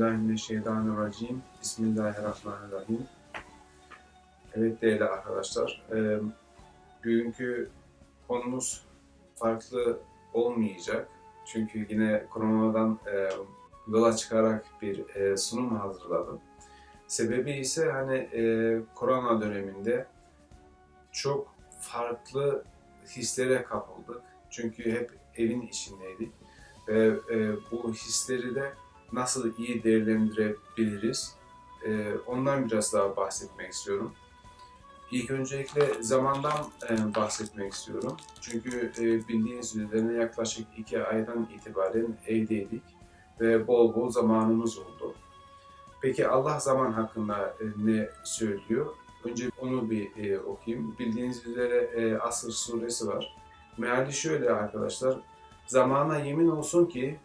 Euzubillahimineşşeytanirracim. Bismillahirrahmanirrahim. Evet değerli arkadaşlar, e, bugünkü konumuz farklı olmayacak. Çünkü yine koronadan e, yola çıkarak bir e, sunum hazırladım. Sebebi ise hani e, korona döneminde çok farklı hislere kapıldık. Çünkü hep evin içindeydik ve e, bu hisleri de nasıl iyi değerlendirebiliriz? E, ondan biraz daha bahsetmek istiyorum. İlk öncelikle zamandan e, bahsetmek istiyorum. Çünkü e, bildiğiniz üzere yaklaşık iki aydan itibaren evdeydik ve bol bol zamanımız oldu. Peki Allah zaman hakkında e, ne söylüyor? Önce onu bir e, okuyayım. Bildiğiniz üzere e, Asır suresi var. Meali şöyle arkadaşlar. Zamana yemin olsun ki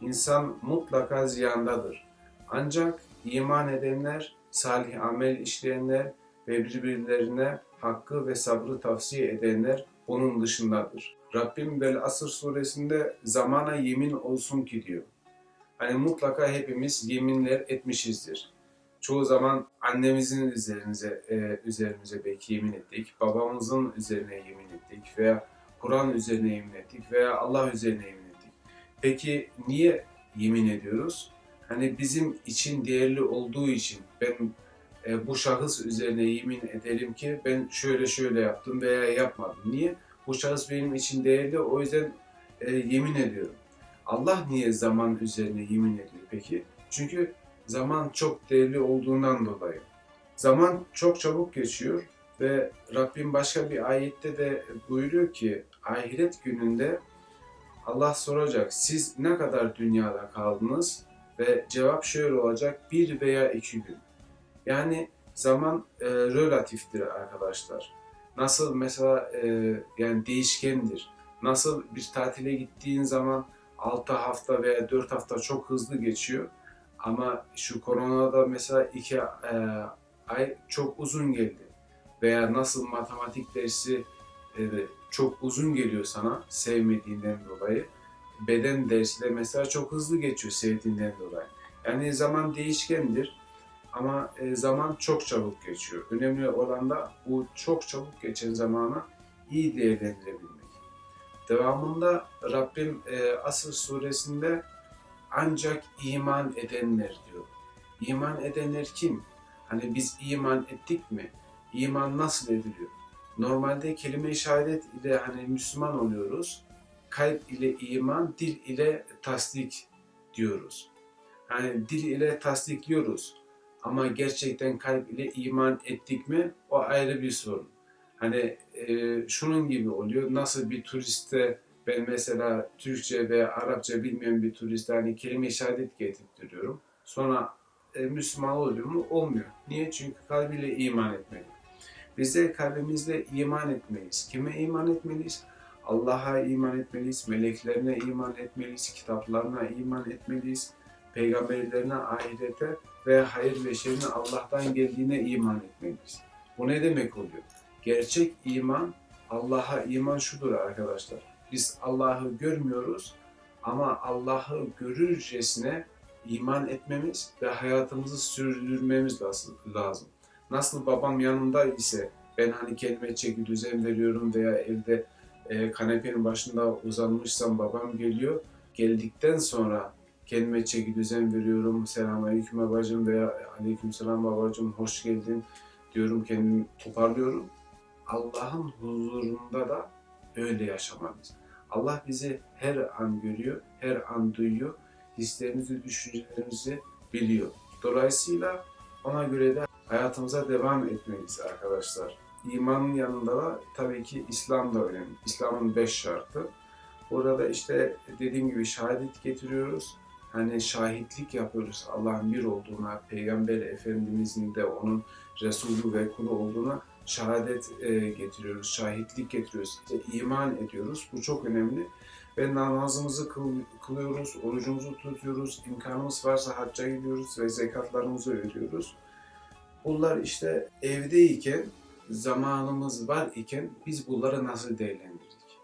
insan mutlaka ziyandadır. Ancak iman edenler, salih amel işleyenler ve birbirlerine hakkı ve sabrı tavsiye edenler bunun dışındadır. Rabbim Bel Asır suresinde zamana yemin olsun ki diyor. Hani mutlaka hepimiz yeminler etmişizdir. Çoğu zaman annemizin üzerimize, e, üzerimize belki yemin ettik, babamızın üzerine yemin ettik veya Kur'an üzerine yemin ettik veya Allah üzerine yemin ettik. Peki niye yemin ediyoruz? Hani bizim için değerli olduğu için ben e, bu şahıs üzerine yemin ederim ki ben şöyle şöyle yaptım veya yapmadım. Niye? Bu şahıs benim için değerli o yüzden e, yemin ediyorum. Allah niye zaman üzerine yemin ediyor peki? Çünkü zaman çok değerli olduğundan dolayı. Zaman çok çabuk geçiyor ve Rabbim başka bir ayette de buyuruyor ki ahiret gününde Allah soracak siz ne kadar dünyada kaldınız ve cevap şöyle olacak bir veya iki gün. Yani zaman e, relatiftir arkadaşlar. Nasıl mesela e, yani değişkendir. Nasıl bir tatile gittiğin zaman 6 hafta veya 4 hafta çok hızlı geçiyor. Ama şu koronada mesela 2 e, ay çok uzun geldi. Veya nasıl matematik dersi e, çok uzun geliyor sana sevmediğinden dolayı. Beden dersi de mesela çok hızlı geçiyor sevdiğinden dolayı. Yani zaman değişkendir ama e, zaman çok çabuk geçiyor. Önemli olan da bu çok çabuk geçen zamana iyi değerlendirebilmek. Devamında Rabbim e, Asır suresinde ancak iman edenler diyor. İman edenler kim? Hani biz iman ettik mi? İman nasıl ediliyor? Normalde kelime-i şehadet ile hani Müslüman oluyoruz. Kalp ile iman, dil ile tasdik diyoruz. Hani dil ile tasdikliyoruz. Ama gerçekten kalp ile iman ettik mi o ayrı bir sorun. Hani e, şunun gibi oluyor. Nasıl bir turiste ben mesela Türkçe ve Arapça bilmeyen bir turiste hani kelime-i şehadet getirtiyorum. Sonra e, Müslüman oluyor mu? Olmuyor. Niye? Çünkü kalbiyle iman etmeli. Biz de kalbimizle iman etmeliyiz. Kime iman etmeliyiz? Allah'a iman etmeliyiz, meleklerine iman etmeliyiz, kitaplarına iman etmeliyiz, peygamberlerine, ahirete ve hayır ve şerrin Allah'tan geldiğine iman etmeliyiz. Bu ne demek oluyor? Gerçek iman, Allah'a iman şudur arkadaşlar. Biz Allah'ı görmüyoruz ama Allah'ı görürcesine iman etmemiz ve hayatımızı sürdürmemiz lazım. Nasıl babam yanımda ise ben hani kendime çeki düzen veriyorum veya evde e, kanepenin başında uzanmışsam babam geliyor. Geldikten sonra kendime çeki düzen veriyorum. Selamünaleyküm babacığım veya aleykümselam babacığım hoş geldin diyorum kendimi toparlıyorum. Allah'ın huzurunda da öyle yaşamalıyız. Allah bizi her an görüyor, her an duyuyor. Hislerimizi, düşüncelerimizi biliyor. Dolayısıyla ona göre de hayatımıza devam etmeliyiz arkadaşlar. İmanın yanında da tabii ki İslam da önemli. İslam'ın beş şartı. Burada da işte dediğim gibi şehadet getiriyoruz. Hani şahitlik yapıyoruz Allah'ın bir olduğuna, Peygamber Efendimizin de onun Resulü ve kulu olduğuna şehadet e, getiriyoruz, şahitlik getiriyoruz, işte iman ediyoruz. Bu çok önemli. Ve namazımızı kıl, kılıyoruz, orucumuzu tutuyoruz, imkanımız varsa hacca gidiyoruz ve zekatlarımızı ödüyoruz. Bunlar işte evdeyken, zamanımız var iken biz bunları nasıl değerlendirdik?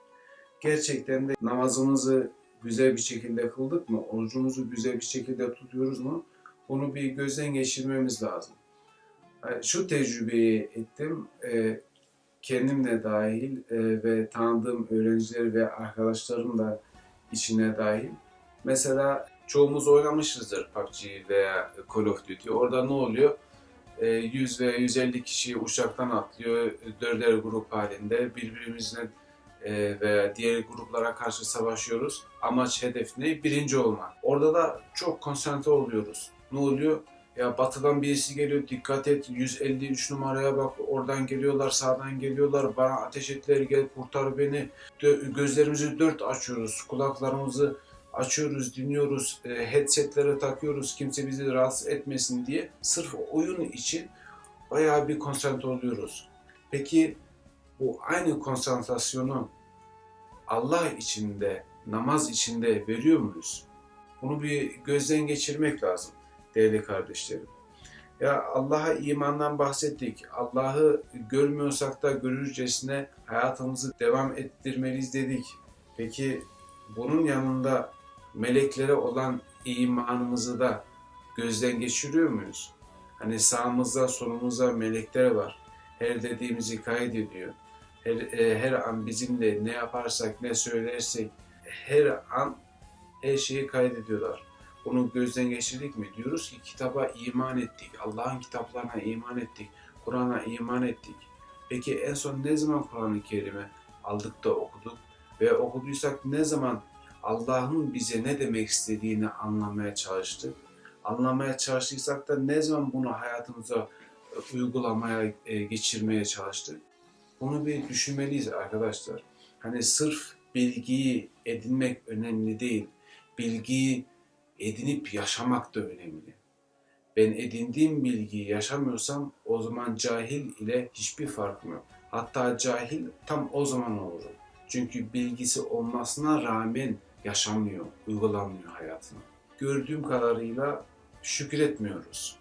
Gerçekten de namazımızı güzel bir şekilde kıldık mı? Orucumuzu güzel bir şekilde tutuyoruz mu? Bunu bir gözden geçirmemiz lazım. Şu tecrübeyi ettim, e, kendim de dahil e, ve tanıdığım öğrenciler ve arkadaşlarım da içine dahil. Mesela çoğumuz oynamışızdır PUBG veya Call of Duty. Orada ne oluyor? E, 100 ve 150 kişi uçaktan atlıyor, dörder grup halinde birbirimizle e, veya diğer gruplara karşı savaşıyoruz. Amaç hedef ne? Birinci olmak. Orada da çok konsantre oluyoruz. Ne oluyor? Ya batıdan birisi geliyor dikkat et 153 numaraya bak oradan geliyorlar sağdan geliyorlar bana ateş ettiler gel kurtar beni. Gözlerimizi dört açıyoruz kulaklarımızı açıyoruz dinliyoruz e, headsetleri takıyoruz kimse bizi rahatsız etmesin diye sırf oyun için bayağı bir konsantre oluyoruz. Peki bu aynı konsantrasyonu Allah içinde, namaz içinde veriyor muyuz? Bunu bir gözden geçirmek lazım değerli kardeşlerim. Ya Allah'a imandan bahsettik. Allah'ı görmüyorsak da görürcesine hayatımızı devam ettirmeliyiz dedik. Peki bunun yanında meleklere olan imanımızı da gözden geçiriyor muyuz? Hani sağımızda solumuzda melekler var. Her dediğimizi kaydediyor. Her, e, her an bizimle ne yaparsak ne söylersek her an her şeyi kaydediyorlar. Bunu gözden geçirdik mi? Diyoruz ki kitaba iman ettik. Allah'ın kitaplarına iman ettik. Kur'an'a iman ettik. Peki en son ne zaman Kur'an-ı Kerim'i aldık da okuduk? Ve okuduysak ne zaman Allah'ın bize ne demek istediğini anlamaya çalıştık? Anlamaya çalıştıysak da ne zaman bunu hayatımıza e, uygulamaya, e, geçirmeye çalıştık? Bunu bir düşünmeliyiz arkadaşlar. Hani sırf bilgiyi edinmek önemli değil. Bilgiyi edinip yaşamak da önemli. Ben edindiğim bilgiyi yaşamıyorsam o zaman cahil ile hiçbir farkım yok. Hatta cahil tam o zaman olurum. Çünkü bilgisi olmasına rağmen yaşamıyor, uygulamıyor hayatını. Gördüğüm kadarıyla şükretmiyoruz.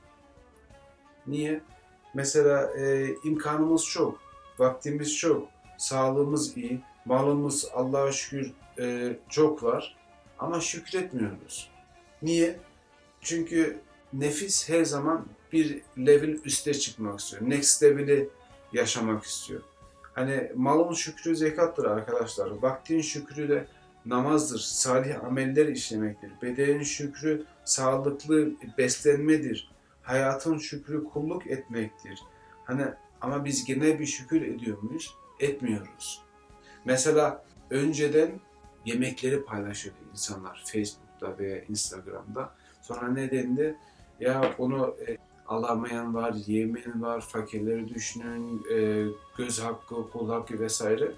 Niye? Mesela e, imkanımız çok, vaktimiz çok, sağlığımız iyi, malımız Allah'a şükür e, çok var ama şükretmiyoruz. Niye? Çünkü nefis her zaman bir level üste çıkmak istiyor. Next level'i yaşamak istiyor. Hani malın şükrü zekattır arkadaşlar. Vaktin şükrü de namazdır, salih ameller işlemektir. Bedenin şükrü sağlıklı beslenmedir. Hayatın şükrü kulluk etmektir. Hani ama biz genel bir şükür ediyor muyuz? Etmiyoruz. Mesela önceden yemekleri paylaşıyordu insanlar Facebook'ta veya Instagram'da. Sonra ne dendi? Ya bunu e, alamayan var, yemeyen var, fakirleri düşünün, e, göz hakkı, kul hakkı vesaire.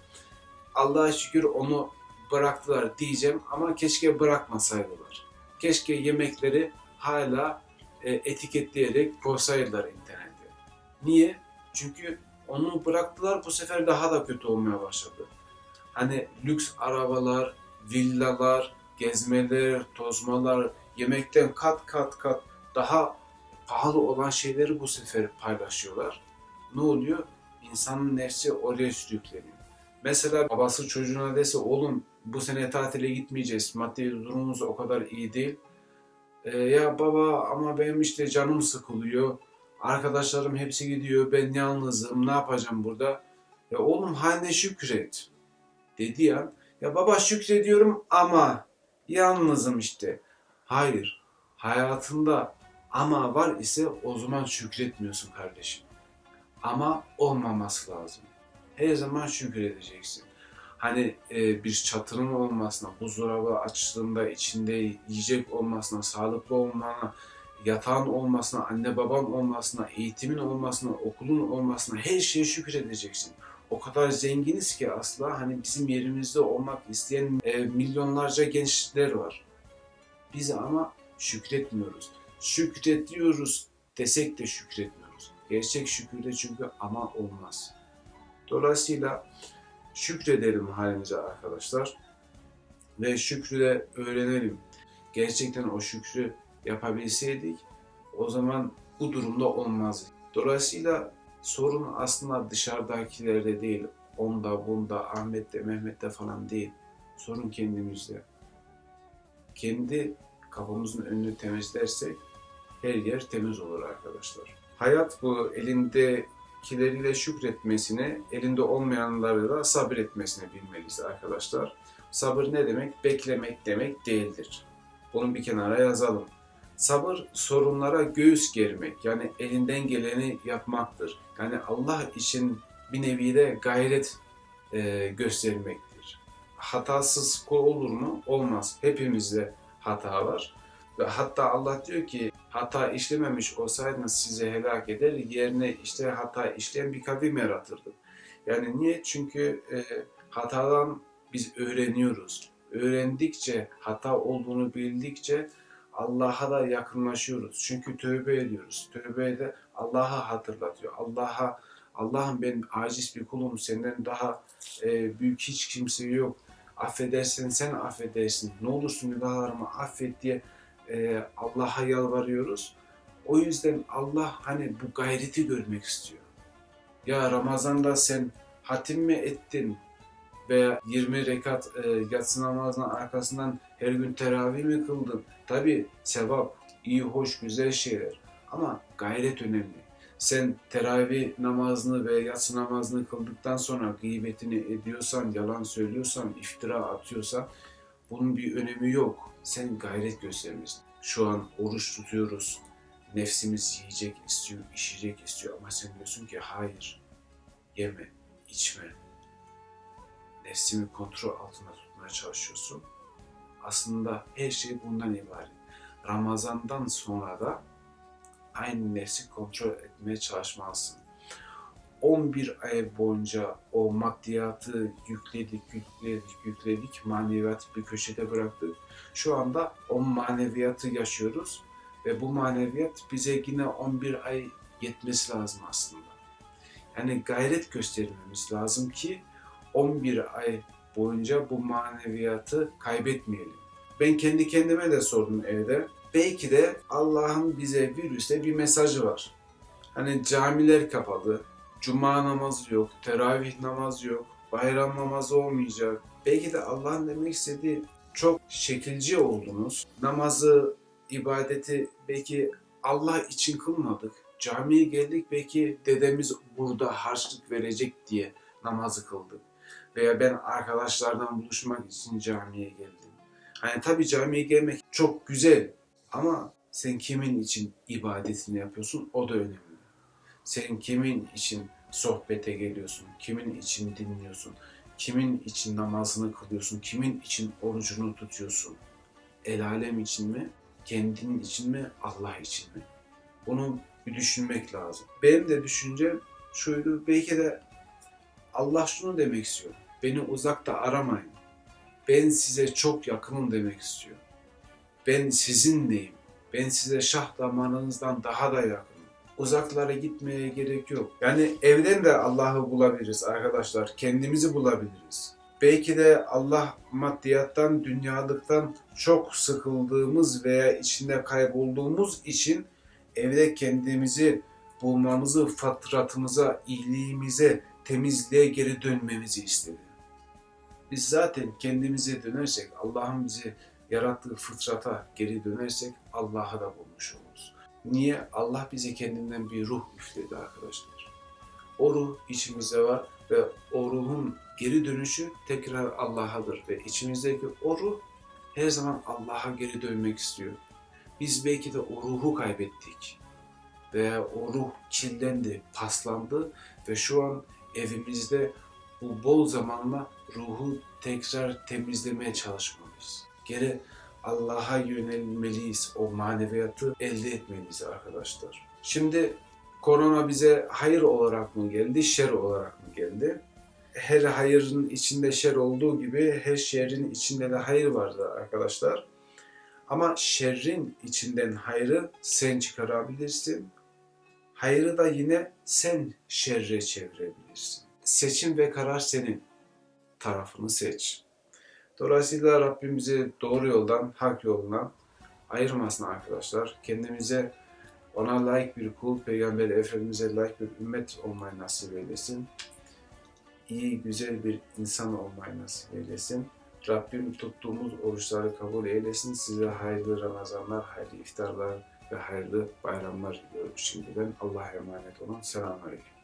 Allah'a şükür onu bıraktılar diyeceğim ama keşke bırakmasaydılar. Keşke yemekleri hala e, etiketleyerek koysaydılar internete. Niye? Çünkü onu bıraktılar bu sefer daha da kötü olmaya başladı. Hani lüks arabalar, villalar, gezmeler, tozmalar, yemekten kat kat kat daha pahalı olan şeyleri bu sefer paylaşıyorlar. Ne oluyor? İnsanın nefsi oraya sürükleniyor. Mesela babası çocuğuna dese oğlum bu sene tatile gitmeyeceğiz. Maddi durumumuz o kadar iyi değil. Ee, ya baba ama benim işte canım sıkılıyor. Arkadaşlarım hepsi gidiyor. Ben yalnızım. Ne yapacağım burada? Ya oğlum haline şükret. Dedi an ya baba şükrediyorum ama yalnızım işte. Hayır. Hayatında ama var ise o zaman şükretmiyorsun kardeşim. Ama olmaması lazım. Her zaman şükredeceksin. Hani e, bir çatının olmasına, buzdolabı açtığında içinde yiyecek olmasına, sağlıklı olmana, yatağın olmasına, anne baban olmasına, eğitimin olmasına, okulun olmasına her şeye şükredeceksin. O kadar zenginiz ki asla hani bizim yerimizde olmak isteyen e, milyonlarca gençler var. Biz ama şükretmiyoruz. Şükrediyoruz desek de şükretmiyoruz. Gerçek şükürde çünkü ama olmaz. Dolayısıyla şükredelim halimize arkadaşlar. Ve şükrü de öğrenelim. Gerçekten o şükrü yapabilseydik o zaman bu durumda olmazdı. Dolayısıyla sorun aslında dışarıdakilerde değil, onda, bunda, Ahmet'te, Mehmet'te falan değil. Sorun kendimizde. Kendi kafamızın önünü temizlersek her yer temiz olur arkadaşlar. Hayat bu elindekileriyle şükretmesini, elinde olmayanları da sabretmesini bilmeliyiz arkadaşlar. Sabır ne demek? Beklemek demek değildir. Bunu bir kenara yazalım. Sabır sorunlara göğüs germek yani elinden geleni yapmaktır. Yani Allah için bir nevi de gayret e, göstermektir. Hatasız kul olur mu? Olmaz. Hepimizde hata var. Ve hatta Allah diyor ki hata işlememiş olsaydınız sizi helak eder, yerine işte hata işleyen bir kavim yaratırdım. Yani niye? Çünkü e, hatadan biz öğreniyoruz. Öğrendikçe, hata olduğunu bildikçe Allah'a da yakınlaşıyoruz. Çünkü tövbe ediyoruz. Tövbe de Allah'a hatırlatıyor. Allah'a Allah'ım ben aciz bir kulum. Senden daha e, büyük hiç kimse yok. Affedersen sen affedersin. Ne olursun günahlarımı affet diye e, Allah'a yalvarıyoruz. O yüzden Allah hani bu gayreti görmek istiyor. Ya Ramazan'da sen hatim mi ettin? Veya 20 rekat e, yatsı namazının arkasından her gün teravih mi kıldın? Tabi sevap, iyi, hoş, güzel şeyler. Ama gayret önemli. Sen teravih namazını ve yatsı namazını kıldıktan sonra gıybetini ediyorsan, yalan söylüyorsan, iftira atıyorsan bunun bir önemi yok. Sen gayret göstermişsin. Şu an oruç tutuyoruz. Nefsimiz yiyecek istiyor, içecek istiyor ama sen diyorsun ki hayır, yeme, içme. Nefsimi kontrol altında tutmaya çalışıyorsun. Aslında her şey bundan ibaret. Ramazandan sonra da aynı nefsi kontrol etmeye çalışmalısın. 11 ay boyunca o maddiyatı yükledik, yükledik, yükledik, maneviyatı bir köşede bıraktık. Şu anda o maneviyatı yaşıyoruz ve bu maneviyat bize yine 11 ay yetmesi lazım aslında. Yani gayret göstermemiz lazım ki 11 ay boyunca bu maneviyatı kaybetmeyelim. Ben kendi kendime de sordum evde. Belki de Allah'ın bize virüste bir mesajı var. Hani camiler kapalı, cuma namazı yok, teravih namazı yok, bayram namazı olmayacak. Belki de Allah'ın demek istediği çok şekilci oldunuz. Namazı, ibadeti belki Allah için kılmadık. Camiye geldik belki dedemiz burada harçlık verecek diye namazı kıldık. Veya ben arkadaşlardan buluşmak için camiye geldim. Hani tabii camiye gelmek çok güzel ama sen kimin için ibadetini yapıyorsun o da önemli. Sen kimin için sohbete geliyorsun, kimin için dinliyorsun, kimin için namazını kılıyorsun, kimin için orucunu tutuyorsun. El alem için mi, kendin için mi, Allah için mi? Bunu bir düşünmek lazım. Benim de düşüncem şuydu, belki de Allah şunu demek istiyor. Beni uzakta aramayın. Ben size çok yakınım demek istiyor. Ben sizinleyim. Ben size şah damarınızdan daha da yakınım. Uzaklara gitmeye gerek yok. Yani evden de Allah'ı bulabiliriz arkadaşlar. Kendimizi bulabiliriz. Belki de Allah maddiyattan, dünyalıktan çok sıkıldığımız veya içinde kaybolduğumuz için evde kendimizi bulmamızı, fatratımıza, iyiliğimize, temizliğe geri dönmemizi istedi. Biz zaten kendimize dönersek, Allah'ın bizi yarattığı fıtrata geri dönersek Allah'ı da bulmuş oluruz. Niye? Allah bize kendinden bir ruh üfledi arkadaşlar. O ruh içimizde var ve o ruhun geri dönüşü tekrar Allah'adır ve içimizdeki o ruh her zaman Allah'a geri dönmek istiyor. Biz belki de o ruhu kaybettik veya o ruh kirlendi, paslandı ve şu an evimizde bu bol zamanla ruhu tekrar temizlemeye çalışmalıyız. Geri Allah'a yönelmeliyiz. O maneviyatı elde etmeliyiz arkadaşlar. Şimdi korona bize hayır olarak mı geldi, şer olarak mı geldi? Her hayırın içinde şer olduğu gibi her şerrin içinde de hayır vardır arkadaşlar. Ama şerrin içinden hayrı sen çıkarabilirsin. Hayrı da yine sen şerre çevirebilirsin. Seçim ve karar senin. Tarafını seç. Dolayısıyla Rabbim bizi doğru yoldan, hak yolundan ayırmasın arkadaşlar. Kendimize ona layık bir kul, Peygamber Efendimiz'e layık bir ümmet olmayı nasip eylesin. İyi, güzel bir insan olmayı nasip eylesin. Rabbim tuttuğumuz oruçları kabul eylesin. Size hayırlı Ramazanlar, hayırlı iftarlar ve hayırlı bayramlar diliyorum şimdiden. Allah'a emanet olun. Selamünaleyküm.